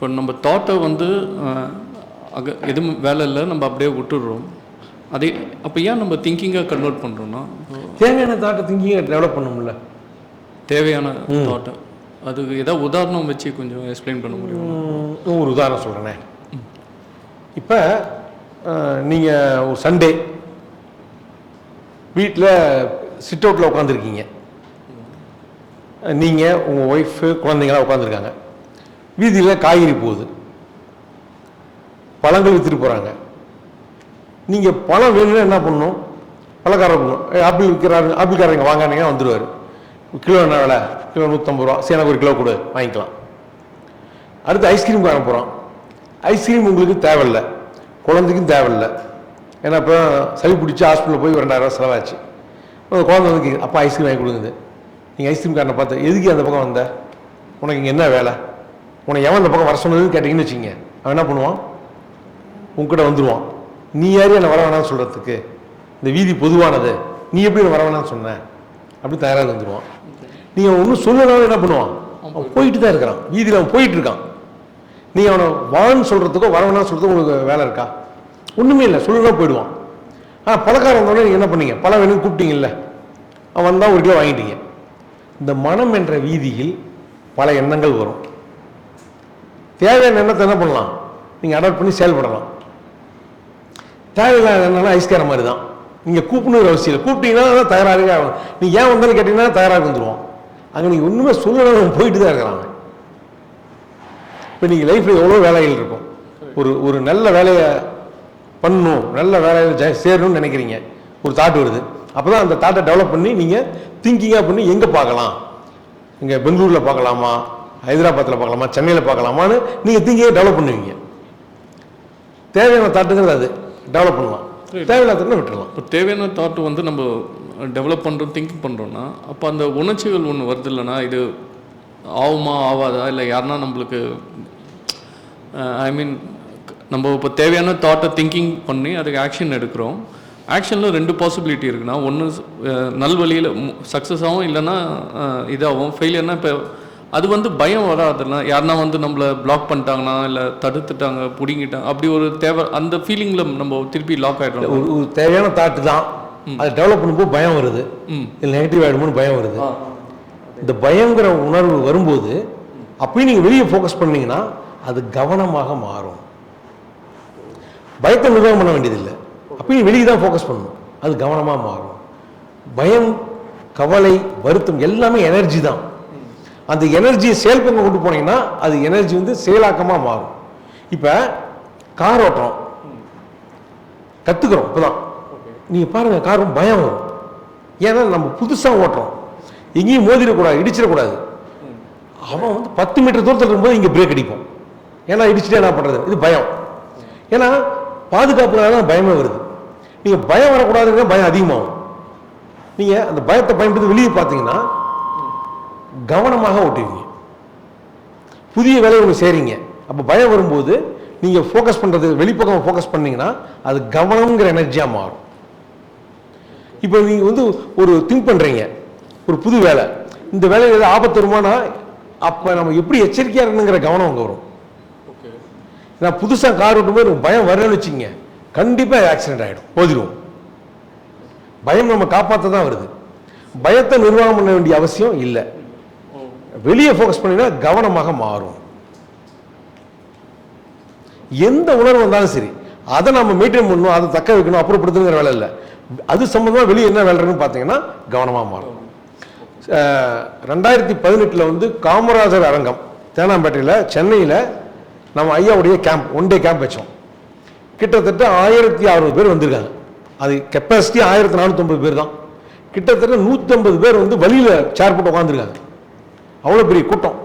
இப்போ நம்ம தாட்டை வந்து அஹ், அக எதுவும் வேலை இல்லை நம்ம அப்படியே விட்டுடுறோம். அதே அப்போ ஏன் நம்ம திங்கிங்காக கன்வெர்ட் பண்ணுறோன்னா தேவையான தாட்டை திங்கிங்கை டெவலப் பண்ணணும்ல தேவையான தாட்டை அதுக்கு ஏதாவது உதாரணம் வச்சு கொஞ்சம் எக்ஸ்பிளைன் பண்ண முடியும்? ஒரு உதாரணம் சொல்கிறேனே இப்போ நீங்கள் ஒரு சண்டே வீட்டில் சிட் அவுட்டில் உட்காந்துருக்கீங்க நீங்கள் உங்கள் ஒய்ஃபு குழந்தைங்களாம் உட்காந்துருக்காங்க வீதியில் காய்கறி போகுது. பழங்கள் விற்றுட்டு போகிறாங்க நீங்கள் பழம் வேணும்னா என்ன பண்ணணும்? பழக்காரர் பண்ணணும் ஆப்பிள் விற்கிறாரு ஆப்பிள்காரங்க வாங்கினீங்கன்னா வந்துடுவார் கிலோ என்ன விலை? கிலோ நூற்றம்பது ரூபா. சரி எனக்கு ஒரு கிலோ கொடு வாங்கிக்கலாம். அடுத்து ஐஸ்கிரீம் வாங்க போகிறோம் ஐஸ்கிரீம் உங்களுக்கு தேவையில்லை. குழந்தைக்கும் தேவையில்லை. ஏன்னா இப்போ சளி பிடிச்சி ஹாஸ்பிட்டலில் போய் ஒரு ரெண்டாயிரம் செலவாச்சு. அந்த குழந்தை வந்து அப்பா ஐஸ்கிரீம் வாங்கி கொடுங்குது நீங்கள் ஐஸ்கிரீம் காரனை பார்த்து எதுக்கு அந்த பக்கம் வந்த? உனக்கு இங்கே என்ன வேலை? உன்னை எவன் இந்த பக்கம் வர சொன்னதுன்னு கேட்டிங்கன்னு வச்சுங்க அவன் என்ன பண்ணுவான்? உங்ககிட்ட வந்துடுவான் நீ யாரு என்னை வர வேணாம்னு சொல்கிறதுக்கு இந்த வீதி பொதுவானது. நீ எப்படி வர வேணாம்னு சொன்ன? அப்படி தயாராக வந்துடுவான் நீங்கள் ஒன்றும் சொல்லனாலும் என்ன பண்ணுவான்? அவன் போயிட்டு தான் இருக்கிறான். வீதியில் அவன் போயிட்டு இருக்கான். நீ அவனை வான்னு சொல்கிறதுக்கோ வர வேணாம்னு சொல்கிறதுக்கோ உங்களுக்கு வேலை இருக்கா? ஒன்றுமே இல்லை. சொல்லலாம் போயிடுவான். ஆனால் பழக்காரன் வந்தோடனே நீங்கள் என்ன பண்ணீங்க? பழம் வேணும்னு கூப்பிட்டீங்கல்ல? அவன் வந்தால் ஒரு கிலோ வாங்கிட்டீங்க. இந்த மனம் என்ற வீதியில் பல எண்ணங்கள் வரும். தேவையான எண்ணத்தை என்ன பண்ணலாம் நீங்கள் அடாப்ட் பண்ணி செயல்படலாம் தேவையில்லாத எண்ணம்னா ஐஸ்கார மாதிரி தான் நீங்கள் கூப்பிடணும் அவசியம் இல்லை. கூப்பிட்டீங்கன்னா தயாராக ஆகும் நீ ஏன் வந்தாலும் கேட்டிங்கன்னா தயாராக வந்துடுவோம் அங்கே நீங்கள் ஒன்றுமே சொல்லணும் போயிட்டு தான் இருக்கிறாங்க. இப்போ நீங்கள் லைஃப்பில் எவ்வளோ வேலைகள் இருக்கும். ஒரு ஒரு நல்ல வேலையை பண்ணணும் நல்ல வேலையில் ஜெ சேரணும்னு நினைக்கிறீங்க. ஒரு தாட் வருது. அப்போ தான் அந்த தாட்டை டெவலப் பண்ணி நீங்கள் திங்கிங்காக பண்ணி எங்கே பார்க்கலாம்? இங்கே பெங்களூரில் பார்க்கலாமா? ஹைதராபாத்தில் பார்க்கலாமா? சென்னையில் பார்க்கலாமான்னு நீங்கள் திங்கிங்கை டெவலப் பண்ணுவீங்க. தேவையான தாட்டுங்கிறது அது. டெவலப் பண்ணலாம். தேவையில்லாத விட்டுறலாம். இப்போ தேவையான தாட் வந்து நம்ம டெவலப் பண்ணுறோம் திங்க் பண்ணுறோன்னா அப்போ அந்த உணர்ச்சிகள் ஒன்று வருது இல்லைன்னா இது ஆகுமா ஆகாதா? இல்லை யாருன்னா நம்மளுக்கு ஐ மீன் நம்ம இப்போ தேவையான தாட்டை திங்கிங் பண்ணி அதுக்கு ஆக்ஷன் எடுக்கிறோம். ஆக்ஷனில் ரெண்டு பாசிபிலிட்டி இருக்குன்னா ஒன்று நல்வழியில் சக்ஸஸ் ஆகும் இல்லைன்னா இதாகும் ஃபெயிலியர்னா இப்போ அது வந்து பயம் வராதுல்ல? யாருன்னா வந்து நம்மளை பிளாக் பண்ணிட்டாங்கன்னா இல்லை தடுத்துட்டாங்க பிடிங்கிட்டாங்க அப்படி ஒரு தேவை அந்த ஃபீலிங்கில் நம்ம திருப்பி லாக் ஆகிடுறோம் ஒரு தேவையான தாட்டு தான். அதை டெவலப் பண்ணும்போது பயம் வருது. இல்லை நெகட்டிவ் ஆகிடுமோன்னு பயம் வருது. இந்த பயங்கிற உணர்வு வரும்போது அப்பயும் நீங்கள் வெளியே ஃபோக்கஸ் பண்ணீங்கன்னா அது கவனமாக மாறும். பயத்தை நிர்வாகம் பண்ண வேண்டியதில்லை. அப்பயும் வெளியே தான் ஃபோக்கஸ் பண்ணணும். அது கவனமாக மாறும். பயம் கவலை வருத்தம் எல்லாமே எனர்ஜி தான். அந்த எனர்ஜியை செயல்பங்க கொண்டு போனீங்கன்னா அது எனர்ஜி வந்து செயலாக்கமாக மாறும். இப்போ கார் ஓட்டுறோம். கற்றுக்குறோம் இப்போதான். நீங்கள் பாருங்கள் கார் பயம் வரும். ஏன்னா நம்ம புதுசாக ஓட்டுறோம். எங்கேயும் மோதிடக்கூடாது இடிச்சிடக்கூடாது. அவன் வந்து பத்து மீட்டர் தூரத்தில் இருக்கும்போது இங்கே பிரேக் அடிப்போம் ஏன்னா இடிச்சுட்டே என்ன பண்ணுறது இது பயம். ஏன்னா பாதுகாப்புக்காக தான் பயமே வருது. நீங்கள் பயம் வரக்கூடாதுங்க பயம் அதிகமாகும். நீங்கள் அந்த பயத்தை பயன்படுத்தி வெளியே பார்த்தீங்கன்னா கவனமாக ஓட்டுவீங்க. புதிய வேலையை ஒன்று செய்கிறீங்க அப்போ பயம் வரும்போது நீங்கள் ஃபோக்கஸ் பண்ணுறது வெளிப்பக்கம் ஃபோக்கஸ் பண்ணீங்கன்னா அது கவனம்ங்கிற எனர்ஜியாக மாறும். இப்போ நீங்கள் வந்து ஒரு திங்க் பண்ணுறீங்க ஒரு புது வேலை. இந்த வேலையில் ஏதாவது ஆபத்து வருமானா அப்போ நம்ம எப்படி எச்சரிக்கையாக இருக்கணுங்கிற கவனம் அங்கே வரும். நான் புதுசாக கார் ஓட்டும்போது எனக்கு பயம் வரலன்னு வச்சுங்க கண்டிப்பாக ஆக்சிடென்ட் ஆகிடும் போதிடும் பயம் நம்ம காப்பாற்ற தான் வருது. பயத்தை நிர்வாகம் பண்ண வேண்டிய அவசியம் இல்லை. வெளியே ஃபோக்கஸ் பண்ணினா கவனமாக மாறும். எந்த உணர்வு வந்தாலும் சரி அதை நம்ம மெயின்டைன் பண்ணணும் அதை தக்க வைக்கணும் அப்புறப்படுத்துங்கிற வேலை இல்லை. அது சம்மந்தமாக வெளியே என்ன வேலை பார்த்தீங்கன்னா கவனமாக மாறும். ரெண்டாயிரத்தி பதினெட்டில் வந்து காமராஜர் அரங்கம் தேனாம்பேட்டையில் சென்னையில் நம்ம ஐயாவுடைய கேம்ப் ஒன் டே கேம்ப் வச்சோம். கிட்டத்தட்ட ஆயிரத்தி அறுநூறு பேர் வந்திருக்காங்க. அது கெப்பாசிட்டி ஆயிரத்தி நானூற்றம்பது பேர் தான். கிட்டத்தட்ட நூற்றம்பது பேர் வந்து வழியில் சேர் போட்டு உட்காந்துருக்காங்க அவ்வளோ பெரிய கூட்டம்.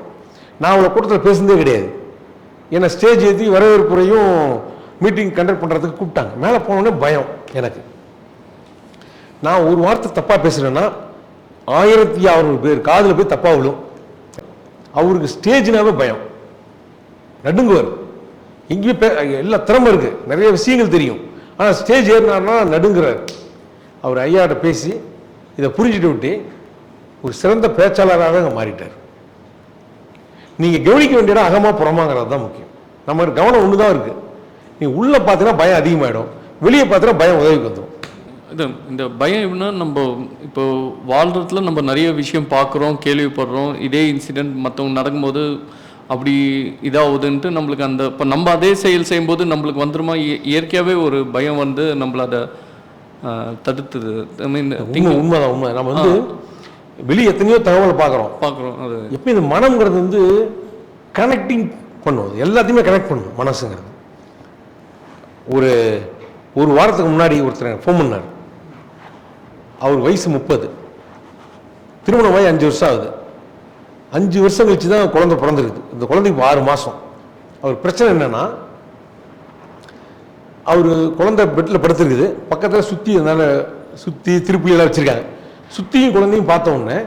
நான் அவ்வளோ கூட்டத்தில் பேசுனதே கிடையாது. என்னை ஸ்டேஜ் ஏற்றி வரவேற்புரையும் மீட்டிங் கண்டக்ட் பண்ணுறதுக்கு கூப்பிட்டாங்க. மேலே போனோடனே பயம் எனக்கு. நான் ஒரு வார்த்தை தப்பாக பேசுகிறேன்னா ஆயிரத்தி அறுநூறு பேர் காதில் போய் தப்பாக விழும். அவருக்கு ஸ்டேஜ்னாவே பயம். நடுங்குவார். எங்கேயும் பே எல்லா திறமை இருக்கு. நிறைய விஷயங்கள் தெரியும். ஆனால் ஸ்டேஜ் ஏறினார்னா நடுங்குறார். அவர் ஐயாட்ட பேசி இதை புரிஞ்சுட்டு விட்டு ஒரு சிறந்த பேச்சாளராக அங்கே மாறிட்டார். நீங்கள் கவனிக்க வேண்டிய இடம் அகமா புறமாங்கிறது தான் முக்கியம். நம்ம கவனம் ஒன்று தான் இருக்குது நீங்கள் உள்ளே பார்த்தீங்கன்னா பயம் அதிகமாகிடும் வெளியே பார்த்தீங்கன்னா பயம் உதவிக்கு வந்துடும் இது இந்த பயம் எப்படின்னா நம்ம இப்போ வாழ்றதுல நம்ம நிறைய விஷயம் பார்க்குறோம் கேள்விப்படுறோம். இதே இன்சிடெண்ட் மற்றவங்க நடக்கும்போது அப்படி இதாகுதுன்ட்டு நம்மளுக்கு அந்த இப்போ நம்ம அதே செயல் செய்யும்போது நம்மளுக்கு வந்துருமா? இய- இயற்கையாகவே ஒரு பயம் வந்து நம்மள அதை தடுத்துது. ஐ மீன் உண்மை உண்மைதான் உண்மை. நம்ம வந்து வெளியே எத்தனையோ தகவலை பார்க்குறோம். பார்க்குறோம் அது. எப்போ இந்த மனம்ங்கிறது வந்து கனெக்டிங் பண்ணுவது எல்லாத்தையுமே கனெக்ட் பண்ணும் மனசுங்கிறது. ஒரு ஒரு வாரத்துக்கு முன்னாடி ஒருத்தர் ஃபோன் பண்ணார். அவர் வயசு முப்பது. திருமணமாகி அஞ்சு வருஷம் ஆகுது. அஞ்சு வருஷம் கழிச்சு தான் குழந்தை பிறந்திருக்குது. இந்த குழந்தைக்கு ஆறு மாதம் அவர் பிரச்சனை என்னன்னா அவர் குழந்தை பெட்டில் படுத்திருக்குது. பக்கத்தில் சுற்றி அதனால சுற்றி திருப்பிலாம் வச்சுருக்காங்க. சுற்றியும் குழந்தையும் பார்த்த உடனே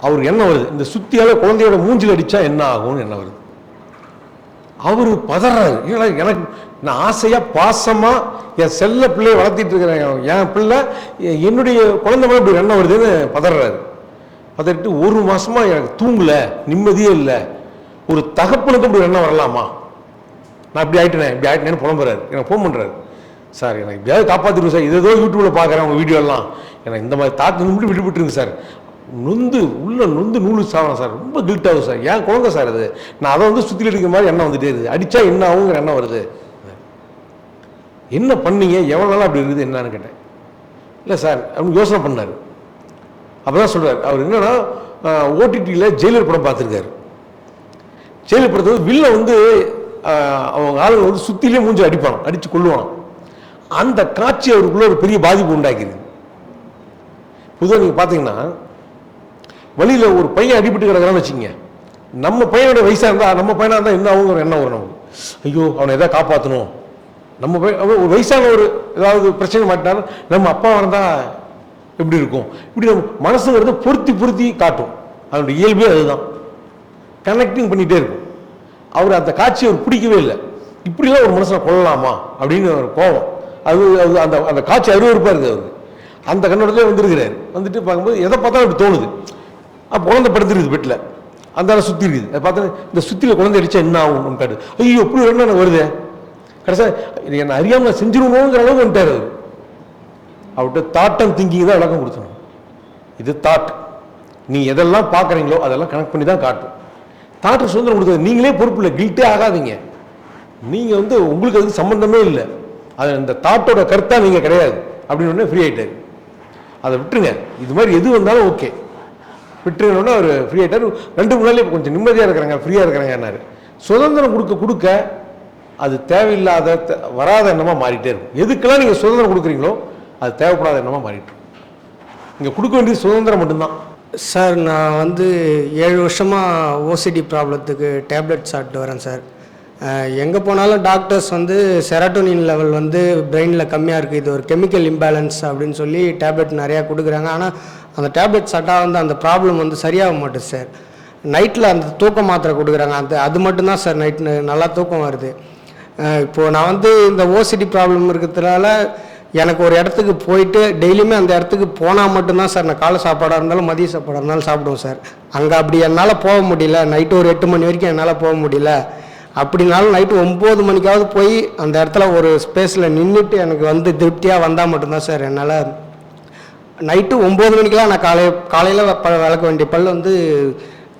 அவருக்கு என்ன வருது? இந்த சுத்தியால குழந்தையோட மூஞ்சில் அடிச்சா என்ன ஆகும்னு என்ன வருது? அவரு பதறாரு. ஏன்னா எனக்கு நான் ஆசையா பாசமா என் செல்ல பிள்ளையை வளர்த்திட்டு இருக்கிறேன். என் பிள்ளை என்னுடைய குழந்தை மேலே இப்படி என்ன வருதுன்னு பதறாரு. பதறிட்டு ஒரு மாசமா எனக்கு தூங்கல நிம்மதியே இல்லை. ஒரு தகப்பனுக்கு இப்படி என்ன வரலாமா? நான் இப்படி ஆயிட்டேனே இப்படி ஆயிட்டேன்னு புலம்புறாரு. எனக்கு ஃபோன் பண்ணுறாரு சார் எனக்கு எப்படியாவது காப்பாற்றிடுவோம் சார். இது ஏதோ யூடியூப்பில் பார்க்குறேன் உங்கள் வீடியோலாம். எனக்கு இந்த மாதிரி தாக்கு நிமிடம் விட்டுருங்க சார். நொந்து உள்ள நொந்து நூலு சாவணும் சார். ரொம்ப கில்ட் ஆகும் சார். ஏன் குழந்தை சார் அது நான் அதை வந்து சுற்றி அடிக்கிற மாதிரி எண்ணம் வந்துட்டே இருக்குது. அடித்தா என்ன ஆகுங்கிற எண்ணம் வருது. என்ன பண்ணீங்க? எவ்வளோ நாளாக அப்படி இருக்குது? என்னன்னு கேட்டேன். இல்லை சார் அப்படின்னு யோசனை பண்ணார். அப்போ தான் சொல்கிறார் அவர் என்னன்னா ஓடிடியில் ஜெயிலர் படம் பார்த்துருக்காரு. ஜெயிலர் படத்தை வந்து வில்ல வந்து அவங்க ஆளுங்க வந்து சுற்றிலே மூஞ்சி அடிப்பான் அடித்து கொள்ளுவான் அந்த காட்சி அவருக்குள்ள ஒரு பெரிய பாதிப்பு உண்டாக்கிது. பொதுவாக நீங்கள் பார்த்தீங்கன்னா வழியில் ஒரு பையன் அடிபட்டு கிடக்குறான்னு வச்சுங்க நம்ம பையனோட வயசாக இருந்தால் நம்ம பையனாக இருந்தால் என்ன ஆகுங்கிற எண்ணம் வரும் நமக்கு. ஐயோ அவனை எதாவது காப்பாற்றணும் நம்ம பையன் ஒரு வயசான ஒரு ஏதாவது பிரச்சனை மாட்டினாலும் நம்ம அப்பா இருந்தால் எப்படி இருக்கும்? இப்படி நம்ம மனசுங்கிறது பொருத்தி பொருத்தி காட்டும். அதனுடைய இயல்பே அதுதான். கனெக்டிங் பண்ணிகிட்டே இருக்கும். அவர் அந்த காட்சியை அவர் பிடிக்கவே இல்லை. இப்படிலாம் ஒரு மனுஷனை கொல்லலாமா? அப்படின்னு ஒரு கோபம் அது அது அந்த அந்த காட்சி அருவருப்பாக இருக்குது அவருக்கு. அந்த கண்ணோடத்துலேயே வந்திருக்கிறார். வந்துட்டு பார்க்கும்போது எதை பார்த்தாலும் அப்படி தோணுது. அப்போ குழந்தை படுத்துருக்குது பெட்டில் அந்த ஆளை சுற்றி இருக்குது. அதை பார்த்தா இந்த சுற்றியில் குழந்தை அடித்தா என்ன ஆகும் காட்டு ஐயோ எப்படி வேணும் எனக்கு வருது? கடைசியாக இது என்னை அறியாமல் செஞ்சிடணுங்கிற செஞ்சிருவோங்கிற அளவுக்கு வந்துட்டார் அவர். அவர்கிட்ட தாட் அண்ட் திங்கிங் தான் விளக்கம் கொடுத்தணும். இது தாட் நீ எதெல்லாம் பார்க்குறீங்களோ அதெல்லாம் கனெக்ட் பண்ணி தான் காட்டும். தாட்டு சுதந்திரம் கொடுத்தது. நீங்களே பொறுப்பு இல்லை. கில்ட்டே ஆகாதீங்க. நீங்கள் வந்து உங்களுக்கு அதுக்கு சம்மந்தமே இல்லை. அது அந்த தாட்டோட கருத்தாக நீங்கள் கிடையாது. அப்படின்னு உடனே ஃப்ரீ ஆகிட்டாரு அதை விட்டுருங்க. இது மாதிரி எது வந்தாலும் ஓகே விட்டுருங்கன்னு அவர் ஃப்ரீ ஆகிட்டார் ரெண்டு மூணு நாள் கொஞ்சம் நிம்மதியாக இருக்கிறாங்க ஃப்ரீயாக இருக்கிறாங்கன்னாரு சுதந்திரம் கொடுக்க கொடுக்க அது தேவையில்லாத வராத எண்ணமாக மாறிட்டே இருக்கும். எதுக்கெல்லாம் நீங்கள் சுதந்திரம் கொடுக்குறீங்களோ அது தேவைப்படாத எண்ணமாக மாறிட்டு இங்கே கொடுக்க வேண்டியது சுதந்திரம் மட்டும்தான். சார் நான் வந்து ஏழு வருஷமாக ஓசிடி ப்ராப்ளத்துக்கு டேப்லெட் சாப்பிட்டு வரேன் சார். எங்கே போனாலும் டாக்டர்ஸ் வந்து செரட்டோனின் லெவல் வந்து பிரெயினில் கம்மியாக இருக்குது இது ஒரு கெமிக்கல் இம்பேலன்ஸ் அப்படின்னு சொல்லி டேப்லெட் நிறையா கொடுக்குறாங்க. ஆனால் அந்த டேப்லெட் சட்டாக வந்து அந்த ப்ராப்ளம் வந்து சரியாக மாட்டுது சார் நைட்டில் அந்த தூக்க மாத்திரை கொடுக்குறாங்க. அந்த அது மட்டும்தான் சார் நைட் நல்லா தூக்கம் வருது. இப்போது நான் வந்து இந்த ஓசிடி ப்ராப்ளம் இருக்கிறதுனால எனக்கு ஒரு இடத்துக்கு போயிட்டு டெய்லியுமே அந்த இடத்துக்கு போனால் மட்டும்தான் சார் நான் காலை சாப்பாடாக இருந்தாலும் மதிய சாப்பாடாக இருந்தாலும் சாப்பிடுவோம் சார் அங்கே அப்படி என்னால் போக முடியல. நைட்டு ஒரு எட்டு மணி வரைக்கும் என்னால் போக முடியல. அப்படினாலும் நைட்டு ஒம்பது மணிக்காவது போய் அந்த இடத்துல ஒரு ஸ்பேஸில் நின்றுட்டு எனக்கு வந்து திருப்தியாக வந்தால் மட்டும்தான் சார் என்னால் நைட்டு ஒம்பது மணிக்கெலாம் நான் காலை காலையில் ப விளக்க வேண்டிய பல் வந்து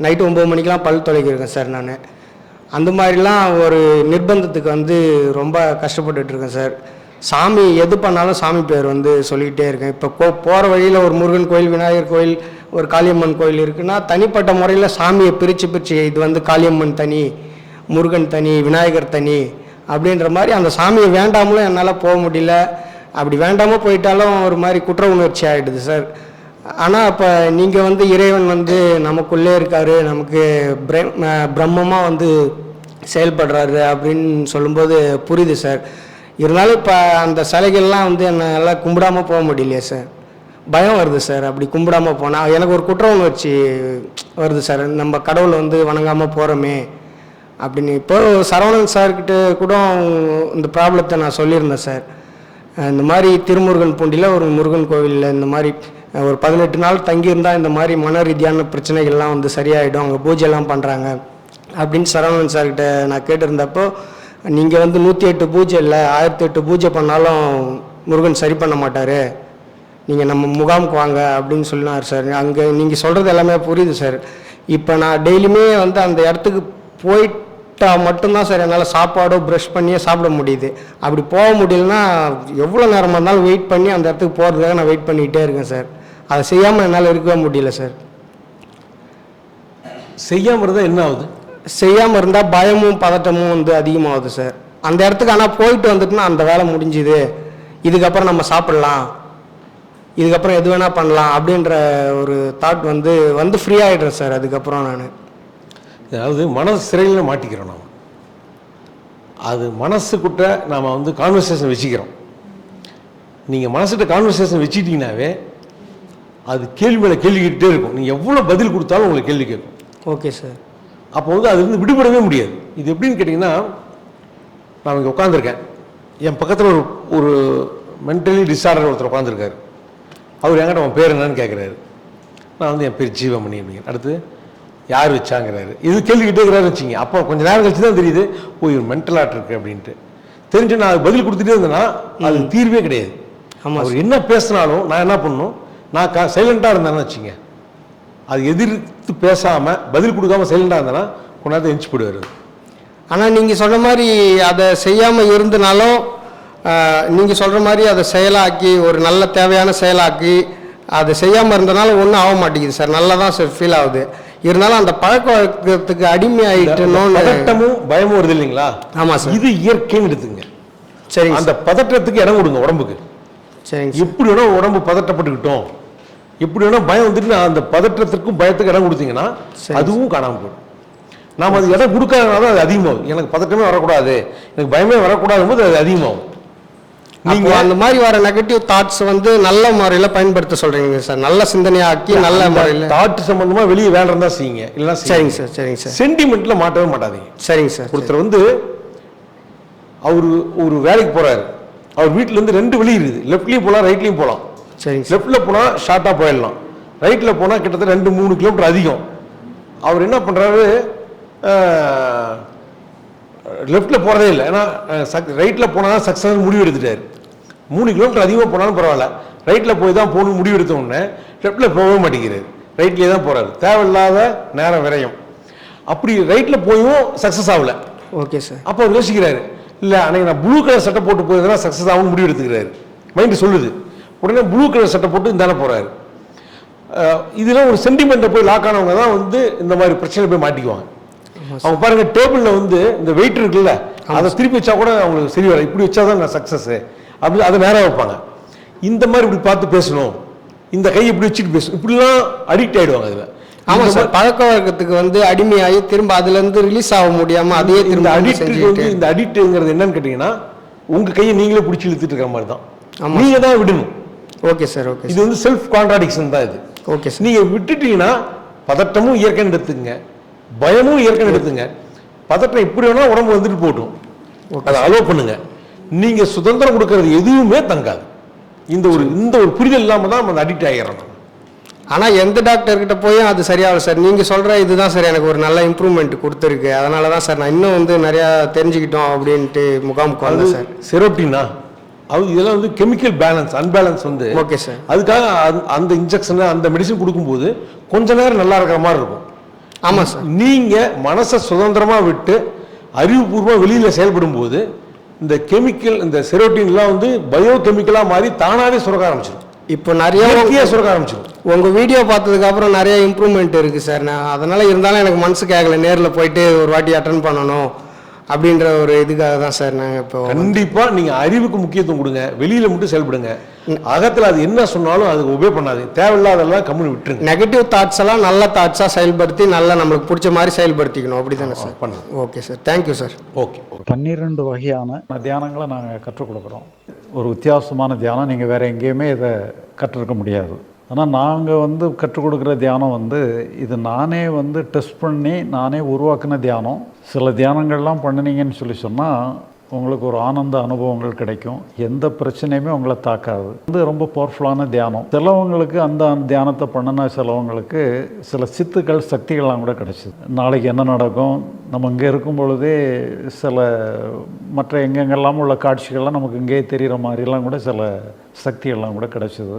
நைட்டு ஒம்பது மணிக்கெலாம் பல் தொலைக்கிருக்கேன் சார் நான். அந்த மாதிரிலாம் ஒரு நிர்பந்தத்துக்கு வந்து ரொம்ப கஷ்டப்பட்டுட்ருக்கேன் சார் சாமி எது பண்ணாலும் சாமி பேர் வந்து சொல்லிக்கிட்டே இருக்கேன். இப்போ கோ போகிற வழியில் ஒரு முருகன் கோயில் விநாயகர் கோயில் ஒரு காளியம்மன் கோயில் இருக்குன்னா தனிப்பட்ட முறையில் சாமியை பிரித்து பிரித்து இது வந்து காளியம்மன் தனி முருகன் தனி விநாயகர் தனி அப்படின்ற மாதிரி அந்த சாமியை வேண்டாமலும் என்னால் போக முடியல. அப்படி வேண்டாமல் போயிட்டாலும் ஒரு மாதிரி குற்ற உணர்ச்சி ஆகிடுது சார். ஆனால் அப்போ நீங்கள் வந்து இறைவன் வந்து நமக்குள்ளே இருக்காரு நமக்கு பிரம்மமாக வந்து செயல்படுறாரு அப்படின்னு சொல்லும்போது புரியுது சார். இருந்தாலும் இப்போ அந்த சிலைகள்லாம் வந்து என்னால் கும்பிடாமல் போக முடியலையே சார். பயம் வருது சார் அப்படி கும்பிடாமல் போனால் எனக்கு ஒரு குற்ற உணர்ச்சி வருது சார். நம்ம கடவுளை வந்து வணங்காமல் போகிறோமே அப்படின்னு. இப்போது சரவணன் சார்கிட்ட கூட இந்த ப்ராப்ளத்தை நான் சொல்லியிருந்தேன் சார். இந்த மாதிரி திருமுருகன் பூண்டியில் ஒரு முருகன் கோவிலில் இந்த மாதிரி ஒரு பதினெட்டு நாள் தங்கியிருந்தால் இந்த மாதிரி மன ரீதியான பிரச்சனைகள்லாம் வந்து சரியாயிடும் அங்கே பூஜைலாம் பண்ணுறாங்க அப்படின்னு சரவணன் சார்கிட்ட நான் கேட்டிருந்தப்போ நீங்கள் வந்து நூற்றி எட்டு பூஜை இல்லை ஆயிரத்தி எட்டு பூஜை பண்ணாலும் முருகன் சரி பண்ண மாட்டார். நீங்கள் நம்ம முகாமுக்கு வாங்க அப்படின்னு சொன்னார் சார். அங்கே நீங்கள் சொல்கிறது எல்லாமே புரியுது சார். இப்போ நான் டெய்லியுமே வந்து அந்த இடத்துக்கு போயிட்டா மட்டும்தான் சார் என்னால் சாப்பாடோ ப்ரஷ் பண்ணியே சாப்பிட முடியுது. அப்படி போக முடியலன்னா எவ்வளோ நேரமாக இருந்தாலும் வெயிட் பண்ணி அந்த இடத்துக்கு போகிறதுக்காக நான் வெயிட் பண்ணிக்கிட்டே இருக்கேன் சார். அதை செய்யாமல் என்னால் இருக்கவே முடியல சார். செய்யாமல் இருந்தால் என்ன ஆகுது? செய்யாமல் இருந்தால் பயமும் பதட்டமும் வந்து அதிகமாகுது சார். அந்த இடத்துக்கு ஆனால் போயிட்டு வந்துட்டுனா அந்த வேலை முடிஞ்சுது. இதுக்கப்புறம் நம்ம சாப்பிட்லாம். இதுக்கப்புறம் எது வேணால் பண்ணலாம் அப்படின்ற ஒரு தாட் வந்து வந்து ஃப்ரீ ஆகிடுறேன் சார் அதுக்கப்புறம் நான். அதாவது மன சிறையில் மாட்டிக்கிறோம் நாம். அது மனசுக்குட்ட நாம் வந்து கான்வர்சேஷன் வச்சுக்கிறோம். நீங்கள் மனசுகிட்ட கான்வர்சேஷன் வச்சுக்கிட்டீங்கனாவே அது கேள்வி மேலே கேள்வி கேட்டுட்டே இருக்கும். நீங்கள் எவ்வளோ பதில் கொடுத்தாலும் உங்களுக்கு கேள்வி கேட்கும். ஓகே சார் அப்போ வந்து அதுலேருந்து விடுபடவே முடியாது. இது எப்படின்னு கேட்டிங்கன்னா நான் இங்கே உட்காந்துருக்கேன் என் பக்கத்தில் ஒரு ஒரு மென்டலி டிஸார்டர் ஒருத்தர் உட்காந்துருக்காரு அவர் என்கிட்ட உன் பேர் என்னன்னு கேட்குறாரு நான் வந்து என் பேர் ஜீவமணி அப்படிங்க அடுத்து யார் வச்சாங்கிறாரு? இது கேள்விக்கிட்டே இருக்கிறாரு வச்சிங்க அப்போ கொஞ்ச நேரம் கழிச்சு தான் தெரியுது ஓ இவர் மென்டல் ஆர்ட் இருக்கு அப்படின்ட்டு. தெரிஞ்சு நான் பதில் கொடுத்துட்டே இருந்தேன்னா அது தீர்வே கிடையாது. ஆமாம் அவர் என்ன பேசினாலும் நான் என்ன பண்ணணும்? நான் க சைலண்ட்டாக இருந்தேன்னு வச்சுங்க அது எதிர்த்து பேசாமல் பதில் கொடுக்காம சைலண்டாக இருந்தேன்னா கொண்டாந்து எஞ்சி போயிடுவார் ஆனால் நீங்கள் சொல்கிற மாதிரி அதை செய்யாமல் இருந்தனாலும் நீங்கள் சொல்கிற மாதிரி அதை செயலாக்கி ஒரு நல்ல தேவையான செயலாக்கி அதை செய்யாமல் இருந்தனால ஒன்றும் ஆக மாட்டேங்குது சார். நல்லா தான் சார் ஃபீல் ஆகுது. இருந்தாலும் அந்த பழக்க வழக்கத்துக்கு அடிமை ஆகிட்டணும்னு பதட்டமும் பயமும் வருது இல்லைங்களா? ஆமாம் சார். இது இயற்கைன்னு எடுத்துங்க சரிங்க அந்த பதட்டத்துக்கு இடம் கொடுங்க உடம்புக்கு. சரிங்க சார். எப்படி வேணா உடம்பு பதட்டப்பட்டுக்கிட்டோம். எப்படி வேணா பயம் வந்துட்டு அந்த பதற்றத்திற்கும் பயத்துக்கு இடம் கொடுத்தீங்கன்னா சரி. அதுவும் காணாம போயிடும். நாம் அது இடம் கொடுக்காதனால தான் அது அதிகமாகும். எனக்கு பதட்டமே வரக்கூடாது. எனக்கு பயமே வரக்கூடாது போது அது அதிகமாகும். நீங்க அந்த மாதிரி வர நெகட்டிவ் தாட்ஸ் வந்து நல்ல முறையில் பயன்படுத்த சொல்றீங்க சார். நல்ல சிந்தனையாக்கி நல்ல முறையில். தாட் சம்பந்தமா வெளியே வேலை இருந்தா செய்யுங்க. இல்லைன்னா சரிங்க சார் சரிங்க சார். சென்டிமெண்ட்ல மாட்டவே மாட்டாதீங்க. சரிங்க சார் ஒருத்தர் வந்து அவர் ஒரு வேலைக்கு போறாரு. அவர் வீட்டுல இருந்து ரெண்டு வழி இருக்குது. லெஃப்ட்லயும் போகலாம் ரைட்லயும் போகலாம் சரிங்க சார். லெஃப்ட்ல போனா ஷார்ட்டா போயிடலாம். ரைட்ல போனா கிட்டத்தட்ட ரெண்டு மூணு கிலோமீட்டர் அதிகம். அவர் என்ன பண்றாரு லெஃப்ட்ல போறதே இல்லை. ஏன்னா ரைட்ல போனா தான் சக்சஸ் முடிவு எடுத்துட்டாரு. மூணு கிலோமீட்டர் அதிகமாக போனாலும் பரவாயில்ல. ரைட்ல போய் தான் போகணும் முடிவு எடுத்த உடனே லெஃப்ட்ல போகவே மாட்டேங்கிறாரு. ரைட்லயே தான் போறாரு. தேவையில்லாத நேரம் விரயம். அப்படி ரைட்ல போயும் சக்சஸ் ஆகல. ஓகே சார் அப்போ அவர் யோசிக்கிறாரு இல்லை அன்னைக்கு நான் ப்ளூ கலர் சட்டை போட்டு போயிருந்தா சக்ஸஸ் ஆகும் முடிவு எடுத்துக்கிறாரு. மைண்டு சொல்லுது. உடனே ப்ளூ கலர் சட்டை போட்டு இந்தானே போகிறாரு இதெல்லாம் ஒரு சென்டிமெண்ட்டை போய் லாக் ஆனவங்க தான் வந்து இந்த மாதிரி பிரச்சனை போய் மாட்டிக்குவாங்க. அவங்க பாருங்க டேபிளில் வந்து இந்த வெயிட் இருக்குல்ல அதை திருப்பி வச்சா கூட அவங்களுக்கு சரி வர இப்படி வச்சா தான் நான் சக்ஸஸ் அப்படி அதை நேரம் வைப்பாங்க. இந்த மாதிரி இப்படி பார்த்து பேசணும். இந்த கை இப்படி வச்சுட்டு பேசணும். இப்படிலாம் அடிக்ட் ஆயிடுவாங்க அதில் ஆமாம் சார் பழக்க வழக்கத்துக்கு வந்து அடிமையாகி திரும்ப அதுலேருந்து ரிலீஸ் ஆக முடியாமல் இந்த திரும்ப அடிக்ட் வந்து இந்த அடிக்ட்ங்கிறது என்னன்னு கேட்டீங்கன்னா உங்க கையை நீங்களே பிடிச்சி இழுத்துட்டு இருக்கிற மாதிரி தான். ஆமா. நீங்க தான் விடணும். ஓகே சார் ஓகே இது வந்து செல்ஃப் கான்ட்ராடிக்ஷன் தான் இது. Okay sir. நீங்க விட்டுட்டீங்கன்னா பதட்டமும் இயற்கைன்னு எடுத்துங்க பயமும் இயற்கைன்னு எடுத்துங்க பதட்டம் எப்படி வேணா உடம்பு வந்துட்டு போட்டும். அதை அலோவ் பண்ணுங்க. நீங்க சுதந்திரம் கொடுக்கறது எதுவுமே தங்காது. இந்த ஒரு இந்த ஒரு புரிதல் இல்லாம தான் நம்ம அடிக்ட் நம்ம. ஆனால் எந்த டாக்டர் கிட்ட போயும் அது சரியாகல சார். நீங்கள் சொல்கிற இதுதான் சார் எனக்கு ஒரு நல்ல இம்ப்ரூவ்மெண்ட் கொடுத்துருக்கு. அதனால தான் சார் நான் இன்னும் வந்து நிறையா தெரிஞ்சுக்கிட்டோம் அப்படின்ட்டு முகாமுக்கு அது வந்தேன் சார். செரோட்டினா அது இதெல்லாம் வந்து கெமிக்கல் பேலன்ஸ் அன்பேலன்ஸ் வந்து ஓகே சார். அதுக்காக அந்த- இன்ஜெக்ஷன் அந்த மெடிசன் கொடுக்கும்போது கொஞ்ச நேரம் நல்லா இருக்கிற மாதிரி இருக்கும். ஆமாம் சார். நீங்க மனசை சுதந்திரமா விட்டு அறிவுபூர்வமா வெளியில செயல்படும் போது இந்த கெமிக்கல் இந்த செரோட்டின்லாம் வந்து பயோ கெமிக்கலா மாறி தானாவே சுரக்க ஆரம்பிச்சிடும் இப்போ நிறைய சுரக்க ஆரம்பிச்சிடும் உங்கள் வீடியோ பார்த்ததுக்கப்புறம் நிறைய இம்ப்ரூவ்மெண்ட் இருக்குது சார் நான் அதனால் இருந்தாலும் எனக்கு மனசு கேட்கல நேரில் போயிட்டு ஒரு வாட்டி அட்டன் பண்ணணும். அப்படின்ற ஒரு இதுக்காக தான் சார் நாங்கள் இப்போ கண்டிப்பா நீங்க அறிவுக்கு முக்கியத்துவம் கொடுங்க. வெளியில மட்டும் செயல்படுங்க. அகத்துல அது என்ன சொன்னாலும் அதுக்கு உபயோக பண்ணாது. தேவையில்லாதெல்லாம் கம்முன்னு விட்டுருங்க. நெகட்டிவ் தாட்ஸ் எல்லாம் நல்ல தாட்ஸாக செயல்படுத்தி நல்லா நம்மளுக்கு பிடிச்ச மாதிரி செயல்படுத்திக்கணும். அப்படி தானே சார்? பண்ணுங்க okay sir thank you sir okay பன்னிரெண்டு வகையான தியானங்களை நாங்கள் கற்றுக் கொடுக்குறோம். ஒரு வித்தியாசமான தியானம். நீங்கள் வேறு எங்கேயுமே இதை கற்றுருக்க முடியாது. ஆனால் நாங்கள் வந்து கற்றுக் கொடுக்குற தியானம் வந்து இது நானே வந்து டெஸ்ட் பண்ணி நானே உருவாக்கின தியானம். சில தியானங்கள்லாம் பண்ணினீங்கன்னு சொல்லி சொன்னால் உங்களுக்கு ஒரு ஆனந்த அனுபவங்கள் கிடைக்கும். எந்த பிரச்சனையுமே உங்களை தாக்காது. வந்து ரொம்ப பவர்ஃபுல்லான தியானம். சிலவங்களுக்கு அந்த தியானத்தை பண்ணின சிலவங்களுக்கு சில சித்துக்கள் சக்திகள்லாம் கூட கிடைச்சிது. நாளைக்கு என்ன நடக்கும்? நம்ம இங்கே இருக்கும் பொழுதே சில மற்ற எங்கெங்கெல்லாம் உள்ள காட்சிகள்லாம் நமக்கு இங்கேயே தெரிகிற மாதிரிலாம் கூட சில சக்திகள்லாம் கூட கிடைச்சிது.